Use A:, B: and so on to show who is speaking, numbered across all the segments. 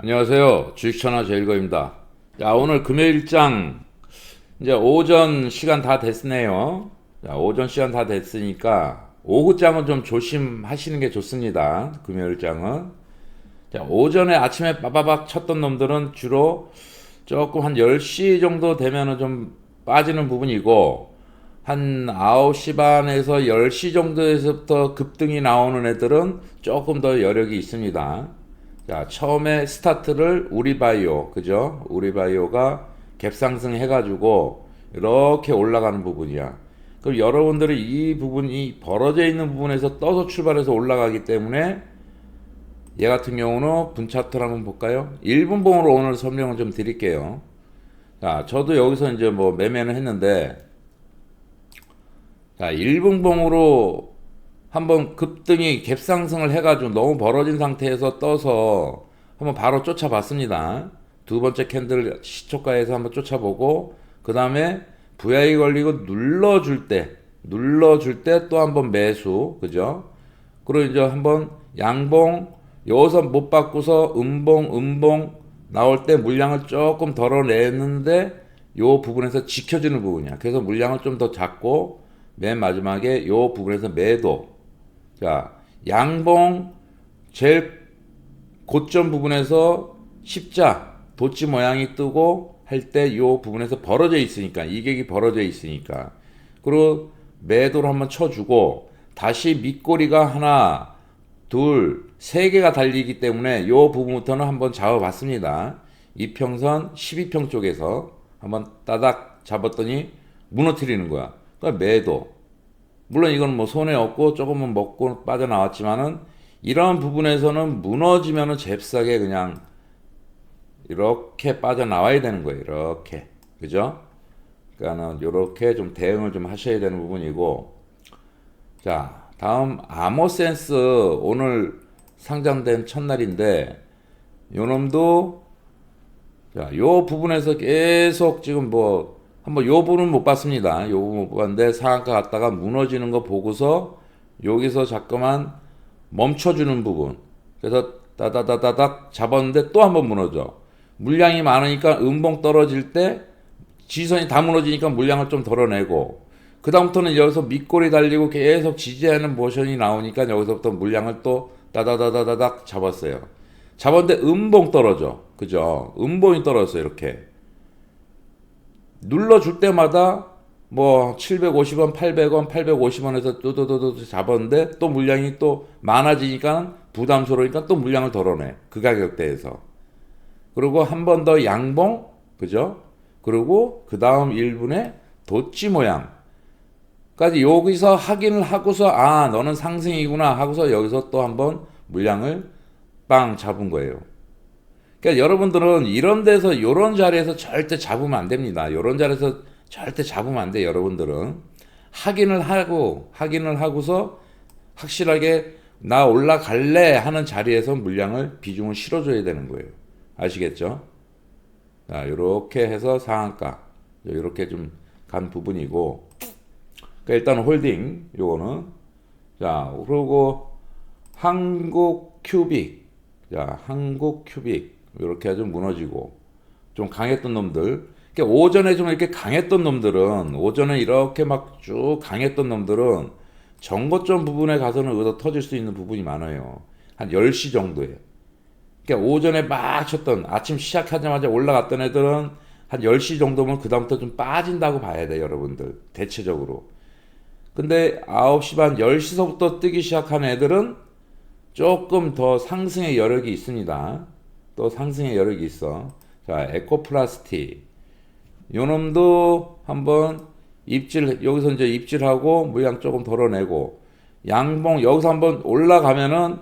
A: 안녕하세요. 주식천하 제일거입니다. 자, 오늘 금요일장 이제 오전 시간 다 됐네요. 자, 오전 시간 다 됐으니까 오후장은 좀 조심하시는 게 좋습니다. 금요일장은. 자, 오전에 아침에 빠바박 쳤던 놈들은 주로 조금 한 10시 정도 되면은 좀 빠지는 부분이고 한 9시 반에서 10시 정도에서부터 급등이 나오는 애들은 조금 더 여력이 있습니다. 자, 처음에 스타트를 우리바이오, 그죠? 우리바이오가 갭상승 해가지고 이렇게 올라가는 부분이야. 그럼 여러분들이 이 부분이 벌어져 있는 부분에서 떠서 출발해서 올라가기 때문에 얘 같은 경우는 분차트를 한번 볼까요? 1분 봉으로 오늘 설명을 좀 드릴게요. 자, 저도 여기서 이제 뭐 매매는 했는데, 자, 1분 봉으로 한번 급등이 갭상승을 해가지고 너무 벌어진 상태에서 떠서 한번 바로 쫓아봤습니다. 두 번째 캔들 시초가에서 한번 쫓아보고 그 다음에 VI 걸리고 눌러줄 때 눌러줄 때 또 한번 매수 그죠? 그리고 이제 한번 양봉 여기서 못 바꾸서 음봉 음봉 나올 때 물량을 조금 덜어내는데 요 부분에서 지켜주는 부분이야. 그래서 물량을 좀 더 잡고 맨 마지막에 요 부분에서 매도 자, 양봉 제일 고점 부분에서 십자 도치 모양이 뜨고 할 때 이 부분에서 벌어져 있으니까 이격이 벌어져 있으니까 그리고 매도를 한번 쳐주고 다시 밑꼬리가 하나 둘 세 개가 달리기 때문에 이 부분부터는 한번 잡아봤습니다. 이평선 12평 쪽에서 한번 따닥 잡았더니 무너뜨리는 거야. 그러니까 매도 물론 이건 뭐 손해 없고 조금은 먹고 빠져나왔지만은 이런 부분에서는 무너지면은 잽싸게 그냥 이렇게 빠져나와야 되는 거예요. 이렇게. 그죠? 그러니까는 이렇게 좀 대응을 좀 하셔야 되는 부분이고 자, 다음 아모센스 오늘 상장된 첫날인데 요 놈도 자, 요 부분에서 계속 지금 뭐 한번 요 부분은 못 봤습니다. 요 부분 못 봤는데 상한가 갔다가 무너지는 거 보고서 여기서 자꾸만 멈춰주는 부분. 그래서 따다다다닥 잡았는데 또 한번 무너져. 물량이 많으니까 음봉 떨어질 때 지선이 다 무너지니까 물량을 좀 덜어내고 그 다음부터는 여기서 밑골이 달리고 계속 지지하는 모션이 나오니까 여기서부터 물량을 또 따다다다다닥 잡았어요. 잡았는데 음봉 떨어져. 그죠? 음봉이 떨어졌어요. 이렇게. 눌러줄 때마다 뭐 750원, 800원, 850원에서 또또또또 잡았는데 또 물량이 또 많아지니까 부담스러우니까 또 물량을 덜어내. 그 가격대에서. 그리고 한 번 더 양봉, 그죠? 그리고 그 다음 1분에 도치 모양. 까지 여기서 확인을 하고서 아 너는 상승이구나 하고서 여기서 또 한번 물량을 빵 잡은 거예요. 그러니까 여러분들은 이런 데서 이런 자리에서 절대 잡으면 안 됩니다. 이런 자리에서 절대 잡으면 안 돼. 여러분들은 확인을 하고 확인을 하고서 확실하게 나 올라갈래 하는 자리에서 물량을 비중을 실어줘야 되는 거예요. 아시겠죠? 자, 이렇게 해서 상한가 이렇게 좀 간 부분이고 그러니까 일단 홀딩 요거는 자 그리고 한국 큐빅 자 한국 큐빅 이렇게 좀 무너지고 좀 강했던 놈들. 그러니까 오전에 좀 이렇게 강했던 놈들은 오전에 이렇게 막 쭉 강했던 놈들은 정거점 부분에 가서는 의도 터질 수 있는 부분이 많아요. 한 10시 정도에. 그러니까 오전에 막 쳤던 아침 시작하자마자 올라갔던 애들은 한 10시 정도면 그다음부터 좀 빠진다고 봐야 돼요 여러분들. 대체적으로. 근데 9시 반 10시서부터 뜨기 시작한 애들은 조금 더 상승의 여력이 있습니다. 또 상승의 여력이 있어. 자, 에코플라스틱. 요 놈도 한번 입질, 여기서 이제 입질하고 물량 조금 덜어내고, 양봉, 여기서 한번 올라가면은,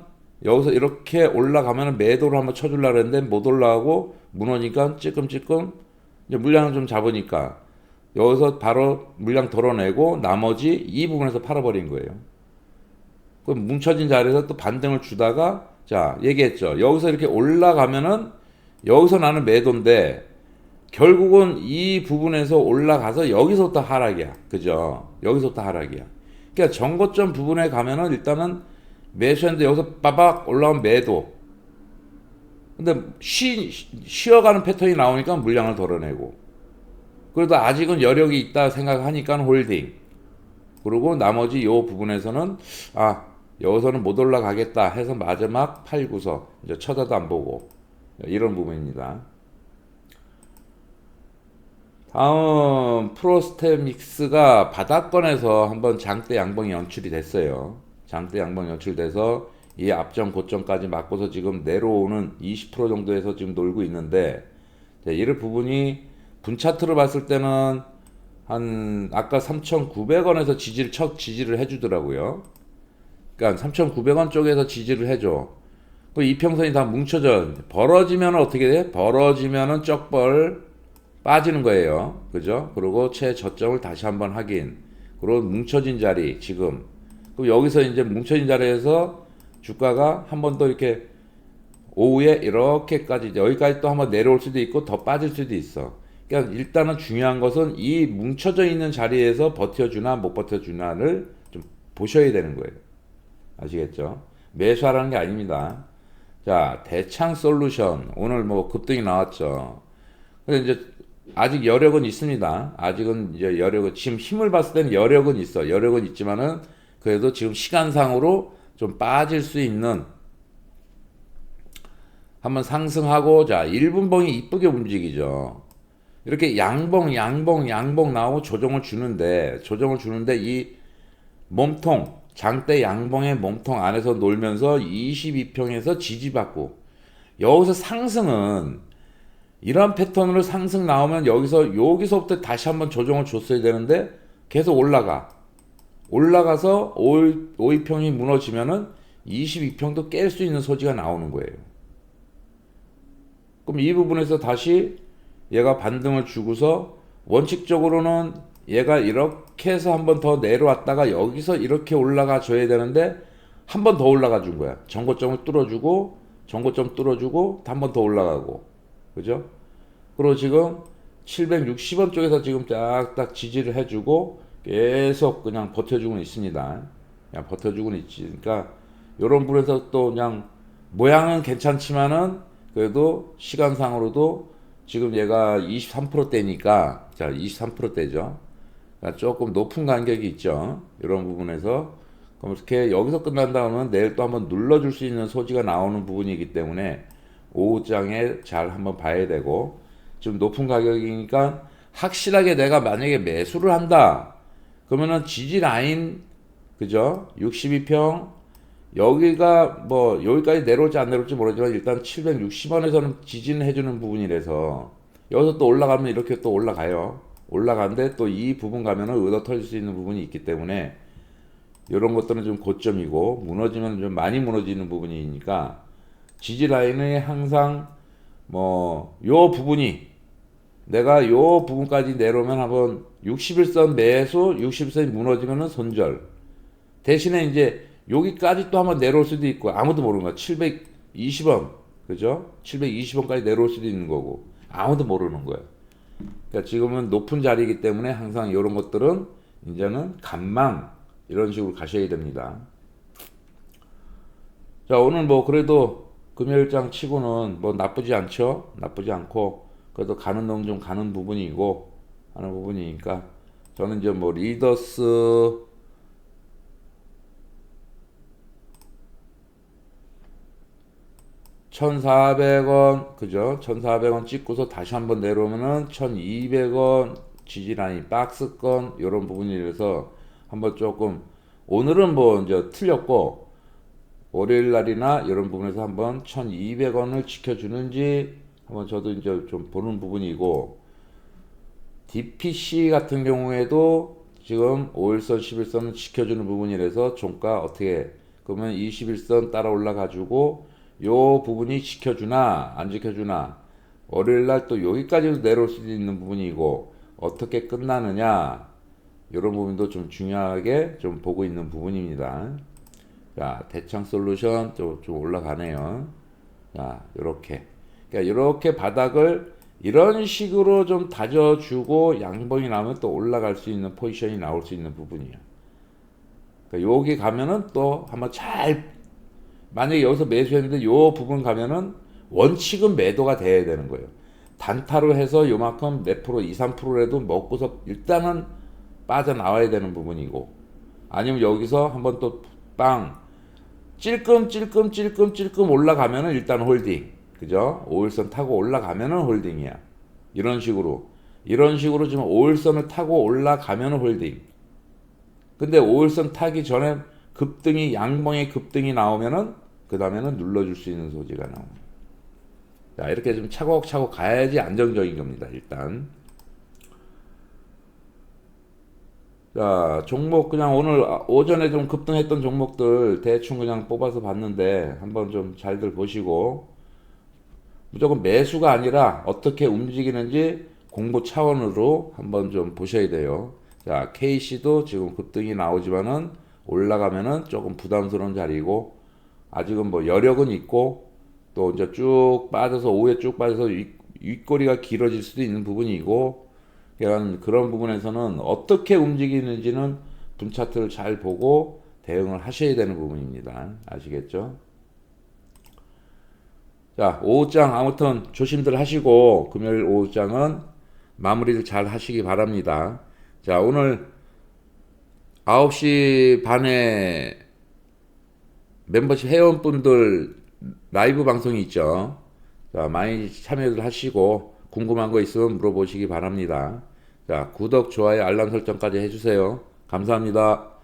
A: 여기서 이렇게 올라가면은 매도를 한번 쳐주려고 했는데 못 올라가고 무너지니까 찌끔찌끔 이제 물량을 좀 잡으니까 여기서 바로 물량 덜어내고 나머지 이 부분에서 팔아버린 거예요. 그 뭉쳐진 자리에서 또 반등을 주다가 자 얘기했죠. 여기서 이렇게 올라가면은 여기서 나는 매도인데 결국은 이 부분에서 올라가서 여기서부터 하락이야. 그죠? 여기서부터 하락이야. 그러니까 정거점 부분에 가면은 일단은 매수했는데 여기서 빠박 올라온 매도. 근데 쉬, 쉬어가는 패턴이 나오니까 물량을 덜어내고 그래도 아직은 여력이 있다 생각하니까 홀딩 그리고 나머지 요 부분에서는 아 여기서는 못 올라가겠다 해서 마지막 팔구서 이제 쳐다도 안 보고 이런 부분입니다. 다음 프로스테믹스가 바닥권에서 한번 장대 양봉이 연출이 됐어요. 장대 양봉 연출돼서 이 앞점 고점까지 맞고서 지금 내려오는 20% 정도에서 지금 놀고 있는데 자, 이런 부분이 분차트를 봤을 때는 한 아까 3,900원에서 지지를 첫 지지를 해주더라고요. 그러니까 3,900원 쪽에서 지지를 해줘. 그 이평선이 다 뭉쳐져 벌어지면 어떻게 돼? 벌어지면은 쩍벌 빠지는 거예요. 그죠? 그리고 최저점을 다시 한번 확인. 그리고 뭉쳐진 자리 지금. 그럼 여기서 이제 뭉쳐진 자리에서 주가가 한 번 더 이렇게 오후에 이렇게까지 여기까지 또 한번 내려올 수도 있고 더 빠질 수도 있어. 그러니까 일단은 중요한 것은 이 뭉쳐져 있는 자리에서 버텨주나 못 버텨주나를 좀 보셔야 되는 거예요. 아시겠죠? 매수하라는 게 아닙니다. 자, 대창 솔루션. 오늘 뭐 급등이 나왔죠. 근데 이제 아직 여력은 있습니다. 아직은 이제 여력은, 지금 힘을 봤을 때는 여력은 있어. 여력은 있지만은 그래도 지금 시간상으로 좀 빠질 수 있는 한번 상승하고 자 1분봉이 이쁘게 움직이죠. 이렇게 양봉 양봉 양봉 나오고 조정을 주는데 조정을 주는데 이 몸통 장대 양봉의 몸통 안에서 놀면서 22평에서 지지받고 여기서 상승은 이런 패턴으로 상승 나오면 여기서 여기서부터 다시 한번 조정을 줬어야 되는데 계속 올라가 올라가서 5, 2평이 무너지면은 22평도 깰 수 있는 소지가 나오는 거예요. 그럼 이 부분에서 다시 얘가 반등을 주고서 원칙적으로는 얘가 이렇게 해서 한 번 더 내려왔다가 여기서 이렇게 올라가 줘야 되는데 한 번 더 올라가 준 거야. 정고점을 뚫어주고 정고점 뚫어주고 한 번 더 올라가고 그죠? 그리고 지금 760원 쪽에서 지금 딱딱 지지를 해주고 계속 그냥 버텨주고 있습니다. 그냥 버텨주고 있지. 그러니까 이런 분에서 또 그냥 모양은 괜찮지만은 그래도 시간상으로도 지금 얘가 23%대니까 자 23%대죠. 그러니까 조금 높은 간격이 있죠. 이런 부분에서 그럼 이렇게 여기서 끝난 다음은 내일 또 한번 눌러줄 수 있는 소지가 나오는 부분이기 때문에 오후장에 잘 한번 봐야 되고 지금 높은 가격이니까 확실하게 내가 만약에 매수를 한다. 그러면은 지지 라인 그죠? 62평 여기가 뭐 여기까지 내려올지 안 내려올지 모르지만 일단 760원에서는 지지는 해주는 부분이라서 여기서 또 올라가면 이렇게 또 올라가요. 올라가는데 또 이 부분 가면은 얻어 터질 수 있는 부분이 있기 때문에 이런 것들은 좀 고점이고 무너지면 좀 많이 무너지는 부분이니까 지지 라인이 항상 뭐 요 부분이 내가 요 부분까지 내려오면 한번 61선 매수 61선이 무너지면은 손절. 대신에 이제 여기까지 또 한번 내려올 수도 있고 아무도 모르는 거야. 720원. 그죠? 720원까지 내려올 수도 있는 거고 아무도 모르는 거야 그러니까 지금은 높은 자리이기 때문에 항상 이런 것들은 이제는 간망 이런 식으로 가셔야 됩니다. 자 오늘 뭐 그래도 금요일장 치고는 뭐 나쁘지 않죠? 나쁘지 않고 그래도 가는 놈 좀 가는 부분이고 하는 부분이니까 저는 이제 뭐 리더스 천사백 원 그죠? 천사백 원 찍고서 다시 한번 내려오면은 천이백 원 지지라인 박스권 이런 부분이라서 한번 조금 오늘은 뭐 이제 틀렸고 월요일 날이나 이런 부분에서 한번 천이백 원을 지켜주는지 한번 저도 이제 좀 보는 부분이고 DPC 같은 경우에도 지금 5일선, 11선을 지켜주는 부분이라서 종가 어떻게 그러면 21선 따라 올라가지고 요 부분이 지켜주나 안 지켜주나 월요일 날 또 여기까지도 내려올 수도 있는 부분이고 어떻게 끝나느냐 이런 부분도 좀 중요하게 좀 보고 있는 부분입니다. 자 대창 솔루션 좀, 좀 올라가네요. 자 이렇게 그러니까 이렇게 바닥을 이런 식으로 좀 다져주고 양봉이 나오면 또 올라갈 수 있는 포지션이 나올 수 있는 부분이에요. 그러니까 여기 가면은 또 한번 잘 만약에 여기서 매수했는데 요 부분 가면은 원칙은 매도가 돼야 되는 거예요. 단타로 해서 요만큼 몇 프로, 2, 3%라도 먹고서 일단은 빠져나와야 되는 부분이고 아니면 여기서 한번 또빵 찔끔 찔끔 찔끔 찔끔 올라가면은 일단 홀딩 그죠? 5일선 타고 올라가면은 홀딩이야 이런 식으로 이런 식으로 지금 5일선을 타고 올라가면은 홀딩 근데 5일선 타기 전에 급등이 양봉의 급등이 나오면은 그 다음에는 눌러줄 수 있는 소지가 나옵니다 자 이렇게 좀 차곡차곡 가야지 안정적인 겁니다 일단. 자, 종목 그냥 오늘 오전에 좀 급등했던 종목들 대충 그냥 뽑아서 봤는데 한번 좀 잘들 보시고. 무조건 매수가 아니라 어떻게 움직이는지 공부 차원으로 한번 좀 보셔야 돼요. 자, KC도 지금 급등이 나오지만은 올라가면은 조금 부담스러운 자리고 아직은 뭐 여력은 있고 또 이제 쭉 빠져서 오후에 쭉 빠져서 윗, 윗꼬리가 길어질 수도 있는 부분이고 그런 그런 부분에서는 어떻게 움직이는지는 분 차트를 잘 보고 대응을 하셔야 되는 부분입니다. 아시겠죠? 자, 오후장 아무튼 조심들 하시고 금요일 오후장은 마무리를 잘 하시기 바랍니다. 자, 오늘 9시 반에 멤버십 회원분들 라이브 방송이 있죠. 자, 많이 참여들 하시고 궁금한 거 있으면 물어보시기 바랍니다. 자, 구독, 좋아요, 알람 설정까지 해주세요. 감사합니다.